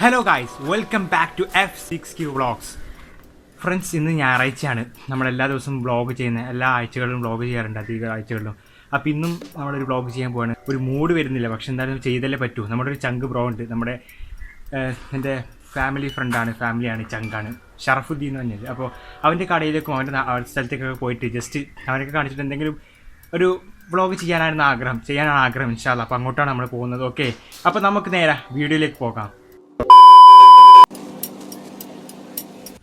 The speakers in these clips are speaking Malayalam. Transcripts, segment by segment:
Hello guys welcome back to F six Q vlogs friends ഇന്ന് ഞായറാഴ്ചയാണ്. നമ്മൾ എല്ലാ ദിവസവും വ്ളോഗ് ചെയ്യുന്നത് എല്ലാ ആഴ്ചകളിലും വ്ളോഗ് ചെയ്യാറുണ്ട്. അധിക ആഴ്ചകളിലും. അപ്പോൾ ഇന്നും നമ്മളൊരു വ്ളോഗ് ചെയ്യാൻ പോവാണ്. ഒരു മൂഡ് വരുന്നില്ല. പക്ഷെ എന്തായാലും ചെയ്തല്ലേ പറ്റൂ. നമ്മുടെ ഒരു ചങ്ക് ബ്രോ ഉണ്ട്. നമ്മുടെ എന്റെ ഫാമിലി ഫ്രണ്ടാണ് ഫാമിലിയാണ് ചങ്കാണ് ഷറഫുദ്ദീൻ എന്ന് പറഞ്ഞത് അപ്പോൾ അവന്റെ കടയിലേക്കും അവന്റെ അവരുടെ സ്ഥലത്തേക്കൊക്കെ പോയിട്ട് ജസ്റ്റ് അവനൊക്കെ കാണിച്ചിട്ട് എന്തെങ്കിലും ഒരു വ്ളോഗ് ചെയ്യാനായിരുന്നു ആഗ്രഹം. ചെയ്യാനാണ് ആഗ്രഹം ഇൻഷാല്ല അപ്പോൾ അങ്ങോട്ടാണ് നമ്മൾ പോകുന്നത്. ഓക്കെ അപ്പോൾ നമുക്ക് നേരെ വീഡിയോയിലേക്ക് പോകാം.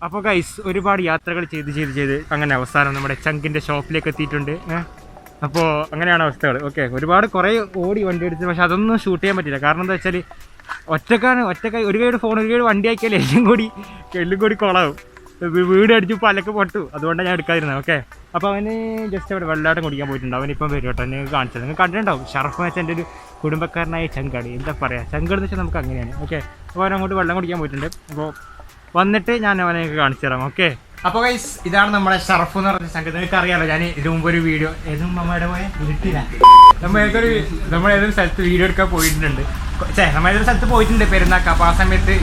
അപ്പോൾ ഗൈസ് ഒരുപാട് യാത്രകൾ ചെയ്ത് ചെയ്ത് ചെയ്ത് അങ്ങനെ അവസാനം നമ്മുടെ ചങ്കിന്റെ ഷോപ്പിലേക്ക് എത്തിയിട്ടുണ്ട്. അപ്പോൾ അങ്ങനെയാണ് അവസ്ഥകൾ ഓക്കെ ഒരുപാട് കുറേ ഓടി വണ്ടി എടുത്ത് പക്ഷെ അതൊന്നും ഷൂട്ട് ചെയ്യാൻ പറ്റില്ല കാരണം എന്താ വെച്ചാൽ ഒറ്റക്കാണ് ഒറ്റക്കായി ഒരു കൈയുടെ ഫോൺ ഒരു കൈയുടെ വണ്ടി ആക്കിയാൽ എല്ലാം കൂടി എല്ലാം കൂടി കുളവും. വീട് അടിച്ചു പലക്ക് പൊട്ടു. അതുകൊണ്ടാണ് ഞാൻ എടുക്കാതിരുന്നത്. ഓക്കെ അപ്പോൾ അവന് ജസ്റ്റ് അവിടെ വെള്ളാട്ടം കുടിക്കാൻ പോയിട്ടുണ്ട്. അവനിപ്പം വരും കേട്ടോ. നിങ്ങൾക്ക് കാണിച്ചത് നിങ്ങൾ കണ്ടിട്ടുണ്ടാവും. ഷറഫ് വെച്ചാൽ എന്റെ ഒരു കുടുംബക്കാരനായ ചങ്കാണ് എന്താ പറയുക ചങ്കട് എന്ന് വെച്ചാൽ നമുക്ക് അങ്ങനെയാണ്. ഓക്കെ അപ്പോൾ അവൻ അങ്ങോട്ട് വെള്ളം കുടിക്കാൻ പോയിട്ടുണ്ട്. അപ്പോൾ വന്നിട്ട് ഞാൻ അവനെ കാണിച്ചു തരാം ഓക്കെ അപ്പോൾ ഗൈസ് ഇതാണ് നമ്മുടെ ഷറഫ് എന്ന് പറഞ്ഞ സംഗതി. നിങ്ങൾക്ക് അറിയാലോ ഞാൻ ഇതിനു മുമ്പ് ഒരു വീഡിയോ ഏതും അമ്മയുടെ പോയ? ഇരുട്ടില്ല നമ്മൾ ഏതൊരു നമ്മൾ ഏതൊരു സ്ഥലത്ത് വീഡിയോ എടുക്കാൻ പോയിട്ടുണ്ട്. ചേ നമ്മൾ ഏതൊരു സ്ഥലത്ത് പോയിട്ടുണ്ട് പെരുന്നാക്ക്? അപ്പോൾ ആ സമയത്ത്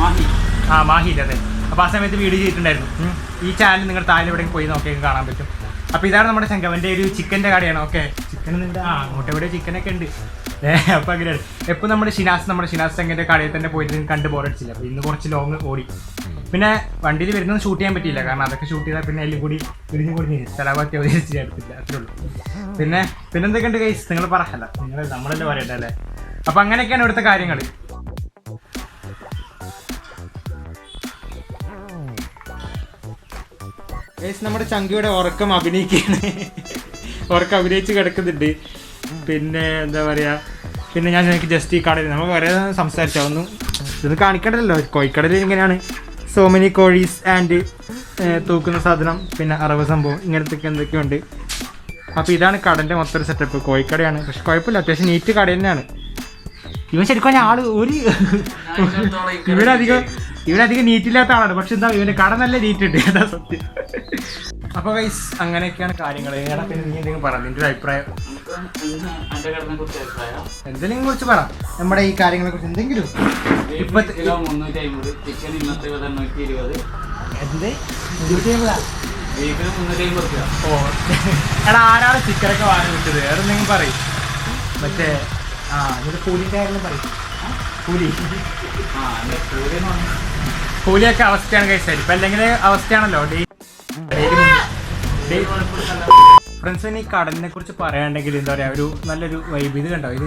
ആ മാഹിയില്ല അതെ. അപ്പോൾ ആ സമയത്ത് വീഡിയോ ചെയ്തിട്ടുണ്ടായിരുന്നു. ഈ ചാനൽ നിങ്ങൾ താഴെ എവിടെയും പോയി നോക്കിയാൽ കാണാൻ പറ്റും. അപ്പോൾ ഇതാണ് നമ്മുടെ സംഘം അവന്റെ ഒരു ചിക്കന്റെ കടയാണ് ഓക്കെ ചിക്കൻ ആ അങ്ങോട്ട് എവിടെ ചിക്കനൊക്കെ ഉണ്ട്. അപ്പോൾ അങ്ങനെയാണ്. എപ്പോൾ നമ്മുടെ ഷിനാസ് നമ്മുടെ ഷിനാസ് സംഘന്റെ കടയിൽ തന്നെ പോയിട്ട് കണ്ട് ബോറടിച്ചില്ല അപ്പോൾ ഇന്ന് കുറച്ച് ലോങ് ഓടി. പിന്നെ വണ്ടിയിൽ വരുന്നത് ഷൂട്ട് ചെയ്യാൻ പറ്റിയില്ല. കാരണം അതൊക്കെ ഷൂട്ട് ചെയ്താൽ പിന്നെ അതിലും കൂടി ഇടിഞ്ഞു കൂടി സ്ഥലമാക്കി അവതരിച്ച് ചേർത്തില്ല അത്രേ ഉള്ളൂ. പിന്നെ പിന്നെ എന്തൊക്കെയുണ്ട് കൈസ് നിങ്ങൾ പറയല്ല നിങ്ങൾ നമ്മളല്ലേ പറയട്ടെ അല്ലേ? അപ്പൊ അങ്ങനെയൊക്കെയാണ് ഇവിടുത്തെ കാര്യങ്ങൾ. ഗൈസ് നമ്മുടെ ചങ്കിയുടെ ഉറക്കം അഭിനയിക്കുകയാണ് ഉറക്കം അഭിനയിച്ച് കിടക്കുന്നുണ്ട്. പിന്നെ എന്താ പറയാ പിന്നെ ഞാൻ എനിക്ക് ജസ്റ്റ് ഈ കടയിൽ നമുക്ക് കുറേ സംസാരിച്ചാ ഒന്നും. ഇത് കാണിക്കണ്ടല്ലോ കോഴിക്കടയിൽ ഇങ്ങനെയാണ്. സോ മെനി കോഴീസ് ആൻഡ് തൂക്കുന്ന സാധനം പിന്നെ അറവ് സംഭവം ഇങ്ങനത്തെ എന്തൊക്കെയുണ്ട്. അപ്പോൾ ഇതാണ് കടന്റെ മൊത്തം ഒരു സെറ്റപ്പ് കോഴിക്കടയാണ്. പക്ഷെ കുഴപ്പമില്ല അത്യാവശ്യം നീറ്റ് കട തന്നെയാണ്. ഇവൻ ശരിക്കും ഞാൻ ആൾ ഒരു ഇവനധികം ഇവനധികം നീറ്റില്ലാത്ത ആളാണ്. പക്ഷെ എന്താ ഇവന്റെ കട നല്ല നീറ്റ് ഉണ്ട്. അതാ സത്യം. അപ്പൊ ഗൈസ് അങ്ങനെയൊക്കെയാണ് കാര്യങ്ങൾ എടാ പിന്നെ നീ എന്തെങ്കിലും പറ. നിന്റെ ഒരു അഭിപ്രായം. എന്തെങ്കിലും കുറിച്ച് പറ. നമ്മുടെ ഈ കാര്യങ്ങളെ കുറിച്ച് എന്തെങ്കിലും എന്ത്? ഓ. എടാ ആരാണ് ചിക്കനൊക്കെ വാങ്ങി വിട്ടത് വേറെ എന്തെങ്കിലും പറയും. മറ്റേ ആ എന്നിട്ട് കൂലിന്റെ കാര്യം പറയും. കൂലി ആ കൂലി എന്ന് കൂലിയൊക്കെ അവസ്ഥയാണ് കഴിച്ചത് ഇപ്പൊ അല്ലെങ്കിൽ അവസ്ഥയാണല്ലോ. ഡെയിലി ഫ്രണ്ട്സിന് ഈ കടലിനെ കുറിച്ച് പറയാണ്ടെങ്കിൽ എന്താ പറയാ ഒരു നല്ലൊരു വൈബ് ഇത് കണ്ടോ? ഇത്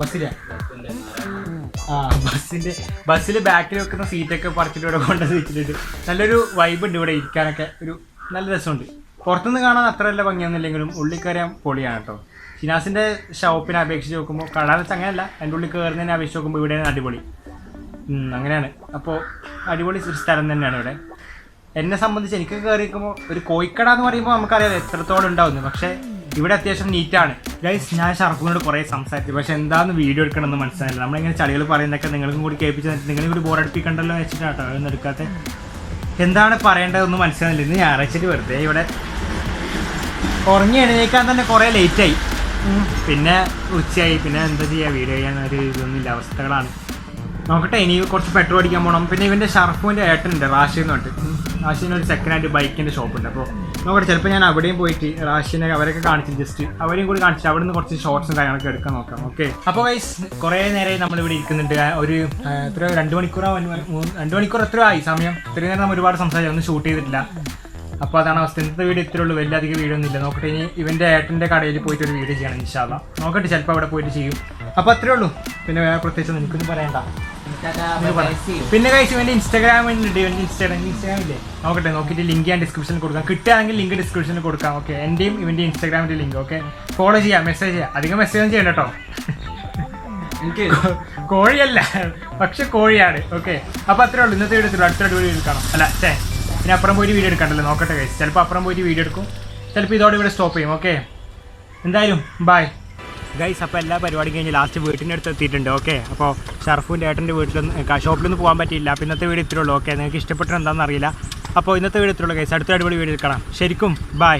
ബസ്സിലെ. ആ ബസ്സിന്റെ ബസ്സിൽ ബാക്കിൽ വെക്കുന്ന സീറ്റൊക്കെ പറിച്ചിട്ട് ഇവിടെ കൊണ്ടു വെച്ചിട്ടുണ്ട്. നല്ലൊരു വൈബ് ഉണ്ട് ഇവിടെ ഇരിക്കാനൊക്കെ. ഒരു നല്ല രസമുണ്ട്. പുറത്തുനിന്ന് കാണാൻ അത്ര നല്ല ഭംഗിയൊന്നുമില്ലെങ്കിലും ഉള്ളിൽ കയറിയാൻ പൊളിയാണ് കേട്ടോ ഷിനാസിന്റെ ഷോപ്പിനെ അപേക്ഷിച്ച് നോക്കുമ്പോൾ എന്ന് വെച്ചാൽ അങ്ങനെയല്ല. എന്റെ ഉള്ളിൽ കയറുന്നതിനെ അപേക്ഷിച്ച് നോക്കുമ്പോൾ ഇവിടെയാണ് അടിപൊളി. അങ്ങനെയാണ്. അപ്പോൾ അടിപൊളി സ്ഥലം തന്നെയാണ് ഇവിടെ. എന്നെ സംബന്ധിച്ച് എനിക്ക് കയറിയിരിക്കുമ്പോൾ ഒരു കോഴിക്കട എന്ന് പറയുമ്പോൾ നമുക്കറിയാം എത്രത്തോളം ഉണ്ടാവുന്നു. പക്ഷേ ഇവിടെ അത്യാവശ്യം നീറ്റാണ്. ഗൈസ് ഞാൻ ഷർഫിനോട് കുറേ സംസാരിച്ചു. പക്ഷെ എന്താന്ന് വീഡിയോ എടുക്കണമെന്ന് മനസ്സിലായില്ല. നമ്മളിങ്ങനെ ചളികൾ പറയുന്നതൊക്കെ നിങ്ങൾക്കും കൂടി കേൾപ്പിച്ച് നിങ്ങളും കൂടി ബോറടിപ്പിക്കണ്ടല്ലോ വെച്ചിട്ടാട്ടോ അതൊന്നും എടുക്കാത്ത. എന്താണ് പറയേണ്ടതെന്ന് മനസ്സിലായില്ല. ഇന്ന് ഞായറാഴ്ചയ്ക്ക് വെറുതെ ഇവിടെ ഉറങ്ങി എഴുന്നേക്കാൻ തന്നെ കുറേ ലേറ്റായി പിന്നെ ഉച്ചയായി. പിന്നെ എന്താ ചെയ്യുക വീഡിയോ ചെയ്യാൻ ഒരു ഇതൊന്നുമില്ല. അവസ്ഥകളാണ്. നോക്കട്ടെ ഇനി കുറച്ച് പെട്രോൾ അടിക്കാൻ പോകണം പിന്നെ ഇവന്റെ ഷർഫുവിന്റെ ഏട്ടനുണ്ട് റാഷി എന്ന് പറഞ്ഞിട്ട് റാഷിന് ഒരു സെക്കൻഡ് ഹാൻഡ് ബൈക്കിന്റെ ഷോപ്പുണ്ട് അപ്പോൾ നോക്കട്ടെ ചിലപ്പോൾ ഞാൻ അവിടെയും പോയിട്ട് റാഷിനെ അവരൊക്കെ കാണിച്ചു ജസ്റ്റ് അവരെയും കൂടി കാണിച്ചിട്ട് അവിടെ നിന്ന് കുറച്ച് ഷോർട്സും കാര്യങ്ങളൊക്കെ എടുക്കാൻ നോക്കാം. ഓക്കെ അപ്പോൾ വൈസ് കുറേ നേരമായി നമ്മളിവിടെ ഇരിക്കുന്നുണ്ട്. ഒരു എത്ര രണ്ട് മണിക്കൂറോ രണ്ട് മണിക്കൂർ എത്ര ആയി. സമയം ഇത്രയും നേരം നമ്മൾ ഒരുപാട് സംസാരിച്ചു. ഒന്നും ഷൂട്ട് ചെയ്തിട്ടില്ല. അപ്പോൾ അതാണ് അവസ്ഥ. ഇന്നത്തെ വീഡിയോ ഇത്രേ ഉള്ളൂ. വലിയ അധികം വീഡിയോ ഒന്നും ഇല്ല നോക്കട്ടെ ഇനി ഇവന്റെ ഏട്ടന്റെ കടയിൽ പോയിട്ട് ഒരു വീഡിയോ ചെയ്യണം ഇൻഷാല്ല നോക്കട്ടെ ചിലപ്പോൾ അവിടെ പോയിട്ട് ചെയ്യും. അപ്പോൾ അത്രേ ഉള്ളൂ. പിന്നെ വേറെ പ്രത്യേകിച്ച് ഒന്നും എനിക്കൊന്നും പറയണ്ട. പിന്നെ കഴിച്ച് വേണ്ടി ഇൻസ്റ്റാഗ്രാം ഉണ്ട് ഇവന്റെ ഇൻസ്റ്റാഗ്രാം ഇൻസ്റ്റാഗ്രാം ഇല്ലേ? നോക്കട്ടെ നോക്കിയിട്ട് ലിങ്ക് ഞാൻ ഡിസ്ക്രിപ്ഷനിൽ കൊടുക്കാം. കിട്ടുകയാണെങ്കിൽ ലിങ്ക് ഡിസ്ക്രിപ്ഷനിൽ കൊടുക്കാം ഓക്കെ എന്റെയും ഇവന്റെ ഇൻസ്റ്റാഗ്രാമിന്റെ ലിങ്ക് ഓക്കെ ഫോളോ ചെയ്യാം മെസ്സേജ് ചെയ്യാം. അധികം മെസ്സേജ് ഒന്നും ചെയ്യണ്ട കേട്ടോ എനിക്ക് കോഴിയല്ല പക്ഷെ കോഴിയാണ് ഓക്കെ അപ്പൊ അത്രേ ഉള്ളൂ. ഇന്നത്തെ വീഡിയോ അടുത്ത വീഡിയോ എടുക്കണം. അല്ല ചേ പിന്നെ അപ്പുറം പോയിട്ട് വീഡിയോ എടുക്കണ്ടല്ലോ? നോക്കട്ടെ കഴിച്ച് ചിലപ്പോൾ അപ്പുറം പോയിട്ട് വീഡിയോ എടുക്കും. ചിലപ്പോൾ ഇതോടെ ഇവിടെ സ്റ്റോപ്പ് ചെയ്യും ഓക്കെ എന്തായാലും ബൈ ഗൈസ് അപ്പോൾ എല്ലാ പരിപാടിയും കഴിഞ്ഞ് ലാസ്റ്റ് വീട്ടിന്റെ അടുത്ത് എത്തിയിട്ടുണ്ട്. ഓക്കെ അപ്പോൾ ഷർഫുവിന്റെ ഏട്ടന്റെ വീട്ടിലൊന്നും ഷോപ്പിലൊന്നും പോകാൻ പറ്റിയില്ല. അപ്പോൾ ഇന്നത്തെ വീട് ഇത്രയുള്ളൂ ഓക്കെ നിങ്ങൾക്ക് ഇഷ്ടപ്പെട്ടത് എന്താണെന്ന് അറിയില്ല. അപ്പോൾ ഇന്നത്തെ വീട് ഇത്രയുള്ളൂ ഗൈസ് അടുത്ത അടിപൊളി വീട് എടുക്കണം. ശരിക്കും ബൈ